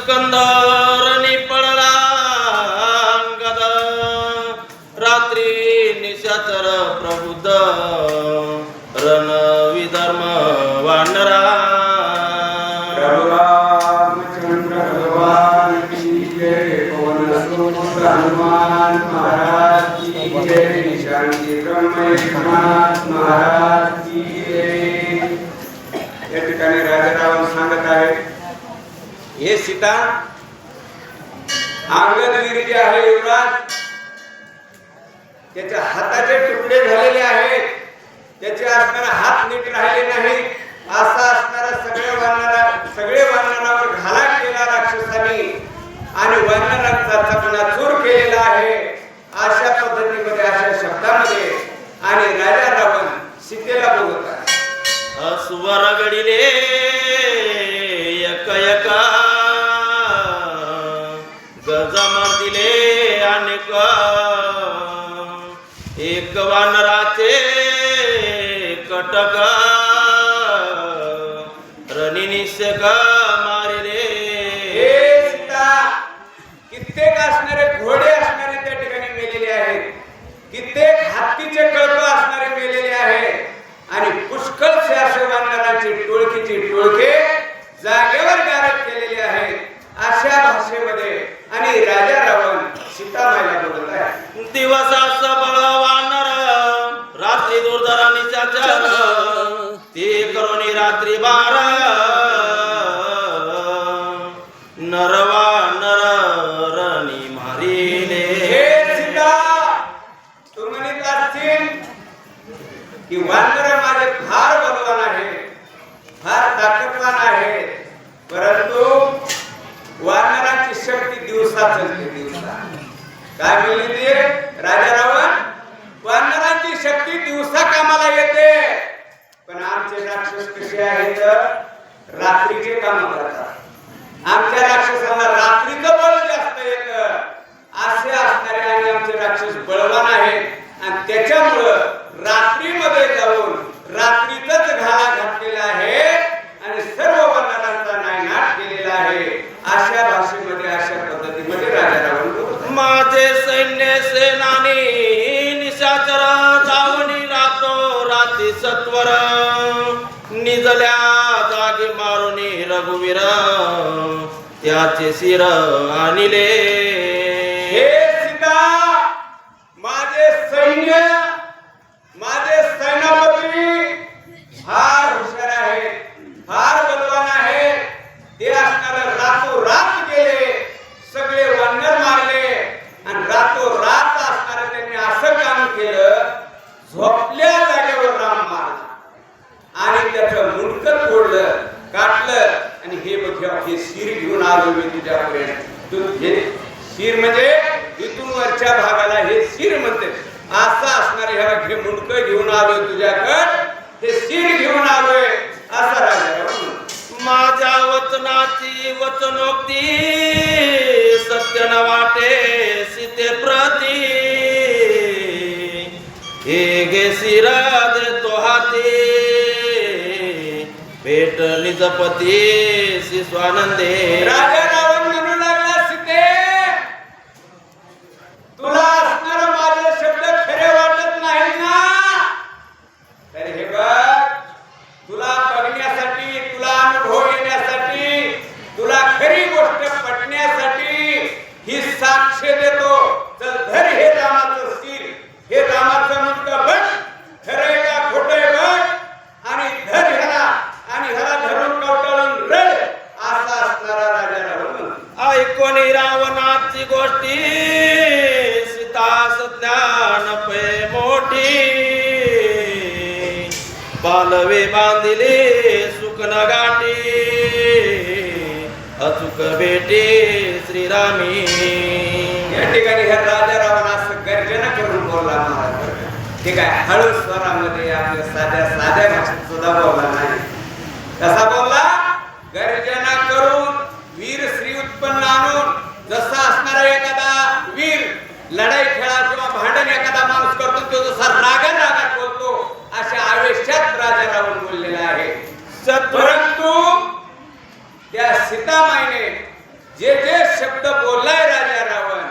Iskander पडला अंगद. रात्री निशाचर प्रबुद्ध. रण विधर्म वानरा हनुमान महाराज की जय शांति ब्रह्म एकनाथ महाराज की जय या ठिकाणी राजाराम सांगत आहे हे सीता अंगदवीर जे आहे युवराज त्याच्या हाताचे तुकडे झालेले आहेत. त्याचे असणारा हात नीट राहिले नाही. असा असणारा सगळे वानरा सगळे वानरावर घाला केला राक्षसांनी. आणि वानरा मारिले. कित्येक असणारे घोडे असणारे त्या ठिकाणी मेलेले आहेत. कित्येक हत्तीचे कळप असणारे मेलेले आहेत. आणि पुष्कळसे असे वानरांची टोळकीची टोळके जागेवर गारद केलेले आहेत. अशा भाषेमध्ये आणि राजा रावण सीतामाईला बोलत आहे. दिवसा सबळ वानर रात्री दुर्धरा निशाचर ते करोनी रात्री बार. परंतु वानराची शक्ती दिवसा चलते दिवसा काय बोलले ते? राजा रावण वानरांची शक्ती दिवसा कामाला येते. पण आमचे राक्षस कसे आहेत? रात्रीचे काम करतात. आमच्या राक्षसाला रात्रीचं बळ जास्त येत. असे असणारे आणि आमचे राक्षस बळवान आहेत. आणि त्याच्यामुळं रात्री सत्वर निजल्या जागी मारुनी रघुवीर त्याचे शिर आणिले हे सीता माझे सैन्य माझे सेनापती फार हुशार आहेत फार बलवान आहेत ते असणारे रातोरात गेले सगळे वानर मारले आणि रातोरात असणारे त्यांनी असं काम केलं झोपल्या जागेवर राम मारला आणि त्याचं मुंडकं तोडलं काटलं आणि हे बघ हे शिर घेऊन आलो मी तुझ्यापर्यंत तू हे शिर म्हणजे इथून वरच्या भागाला हे शिर म्हणते असं असणार ह्याला घे आलो घेऊन आलोय तुझ्याकड हे शिर घेऊन आलोय असा राजा माझ्या वचनाची वचनोक्ती सत्य न वाटे सीते प्रती. हे गे शिराज तो हाती. भेट निजपती शिस्वानंदे. राजा बालवे बांधिले सुकन गाठी. अचूक भेटे श्रीरामी. या ठिकाणी ह्या राजा रावणास गर्जना करून बोलला महाराज. ठीक आहे हळू स्वरामध्ये आपल्या साध्या साध्या भाषेत सुद्धा बोलला नाही. कसा बोलला? गर्जना करून वीर श्री उत्पन्न आणून जसा असणारा एखादा वीर लढाई खेळा किंवा भांडण एखादा माणूस करतो तो जसा रागा रागात बोलतो अशा आवेशात राजा रावण बोललेला आहे सत्वर परंतु त्या सीतामाईने जे जे शब्द बोललाय राजा रावण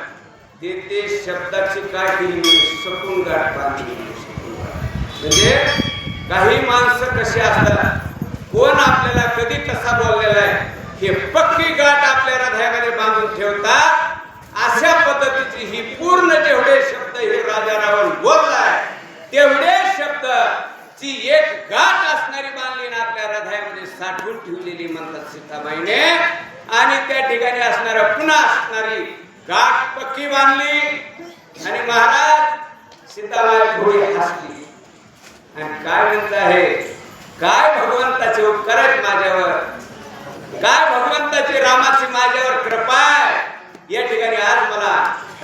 ते ते शब्दाची काय केली शकून गाठ बांधली. म्हणजे काही माणसं कशी असतात कोण आपल्याला कधी कसा बोललेला आहे हे पक्की गाठ आपल्या हृदयामध्ये बांधून ठेवतात. अशा पद्धतीची ही पूर्ण जेवढे शब्द हे राजा रावण बोललाय तेवढे शब्द ती एक गाठ असणारी बांधली ना आपल्या हृदयामध्ये साठवून ठेवलेली म्हणतात सीताबाईने. आणि त्या ठिकाणी असणारा पुन्हा असणारी गाठ पक्की बांधली. आणि महाराज सीताबाई थोडी हसली. आणि काय म्हणत आहे? काय भगवंताचे उपकार आहेत माझ्यावर? काय भगवंताची रामाची माझ्यावर कृपा आहे? या ठिकाणी आज मला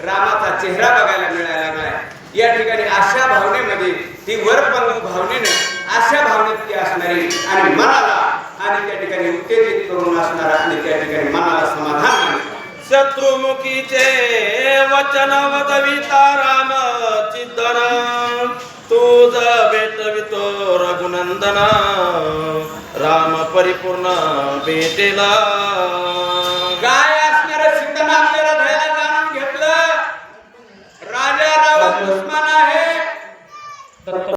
रामाचा चेहरा बघायला मिळायला लागलाय. या ठिकाणी अशा भावनेमध्ये ती वरपंगू भावनेने अशा भावनेत ती असणारी आणि मनाला आणि त्या ठिकाणी उत्तेजित करून असणार आणि त्या ठिकाणी मनाला समाधान शत्रुमुखीचे वचन वदविता राम चिंतन तुझ भेटवितो रघुनंदन राम परिपूर्ण भेटेला.